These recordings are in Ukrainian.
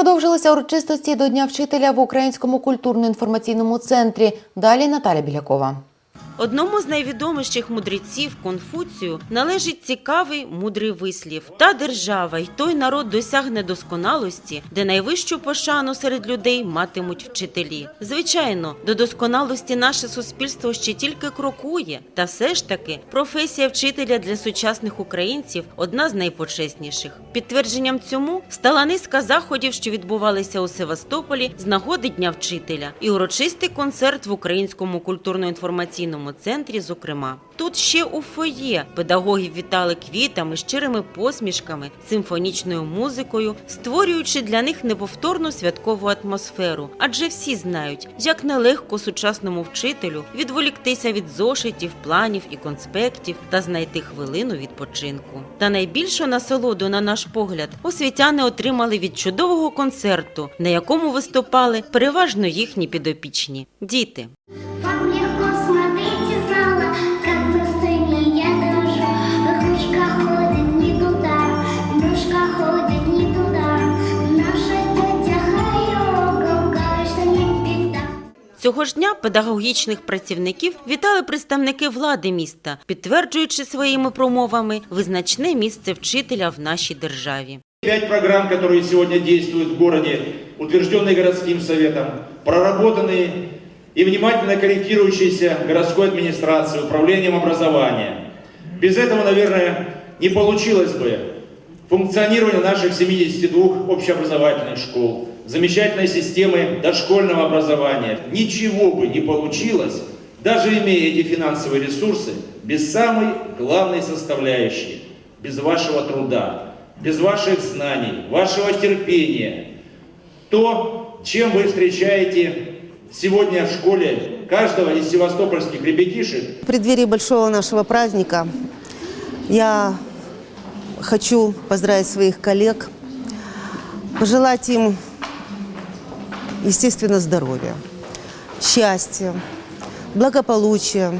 Продовжилися урочистості до Дня вчителя в Українському культурно-інформаційному центрі. Далі Наталя Білякова. Одному з найвідоміших мудреців Конфуцію належить цікавий мудрий вислів: та держава й той народ досягне досконалості, де найвищу пошану серед людей матимуть вчителі. Звичайно, до досконалості наше суспільство ще тільки крокує, та все ж таки професія вчителя для сучасних українців одна з найпочесніших. Підтвердженням цьому стала низка заходів, що відбувалися у Севастополі з нагоди Дня вчителя, і урочистий концерт в Українському культурно-інформаційному центрі. Зокрема, тут ще у фоє педагогів вітали квітами, щирими посмішками, симфонічною музикою, створюючи для них неповторну святкову атмосферу. Адже всі знають, як нелегко сучасному вчителю відволіктися від зошитів, планів і конспектів та знайти хвилину відпочинку. Та найбільшу насолоду, на наш погляд, освітяни отримали від чудового концерту, на якому виступали переважно їхні підопічні діти. Вам легко смотреть из зала, как на сцене я дрожу. Ручка ходит не туда, ножка ходит не туда. Наша тетя Хайо говорит, что не беда. Цього ж дня педагогічних працівників вітали представники влади міста, підтверджуючи своїми промовами визначне місце вчителя в нашій державі. Пять программ, которые сегодня действуют в городе, утвержденные городским советом, проработанные и внимательно корректирующиеся городской администрацией, управлением образования. Без этого, наверное, не получилось бы функционирование наших 72 общеобразовательных школ, замечательной системы дошкольного образования. Ничего бы не получилось, даже имея эти финансовые ресурсы, без самой главной составляющей, без вашего труда, без ваших знаний, вашего терпения. То, чем вы встречаете сегодня в школе каждого из севастопольских ребятишек, В преддверии большого нашего праздника я хочу поздравить своих коллег, пожелать им, естественно, здоровья, счастья, благополучия,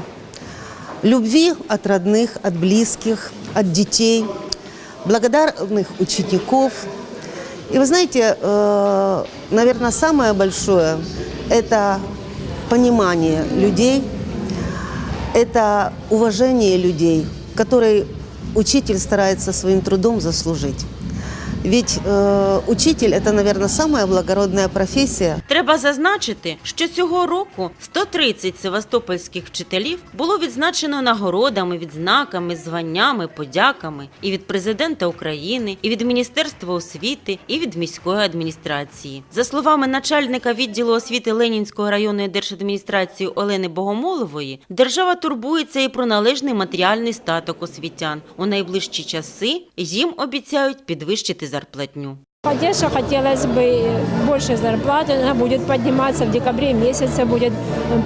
любви от родных, от близких, от детей, благодарных учеников. И вы знаете, э, наверное, самое большое – это понимание людей, это уважение людей, которые учитель старается своим трудом заслужить. Ведь э, учитель – это, наверное, самая благородная профессия, Треба зазначити, що цього року 130 севастопольських вчителів було відзначено нагородами, відзнаками, званнями, подяками і від президента України, і від Міністерства освіти, і від міської адміністрації. За словами начальника відділу освіти Ленінської районної держадміністрації Олени Богомолової, держава турбується і про належний матеріальний статок освітян. У найближчі часи їм обіцяють підвищити зарплатню. Конечно, хотелось бы больше зарплаты, она будет подниматься в декабре месяце, будет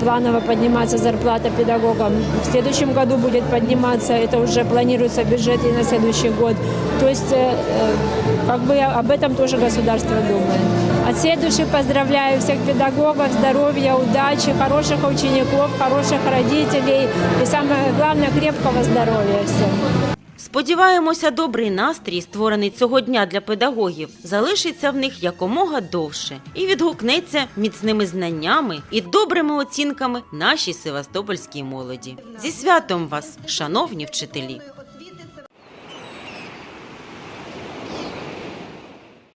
планово подниматься зарплата педагогам. В следующем году будет подниматься, это уже планируется в бюджете на следующий год. То есть, э, э, как бы об этом тоже государство думает. От всей души поздравляю всех педагогов, здоровья, удачи, хороших учеников, хороших родителей и самое главное, крепкого здоровья всем. Сподіваємося, добрий настрій, створений цього дня для педагогів, залишиться в них якомога довше і відгукнеться міцними знаннями і добрими оцінками нашій севастопольській молоді. Зі святом вас, шановні вчителі!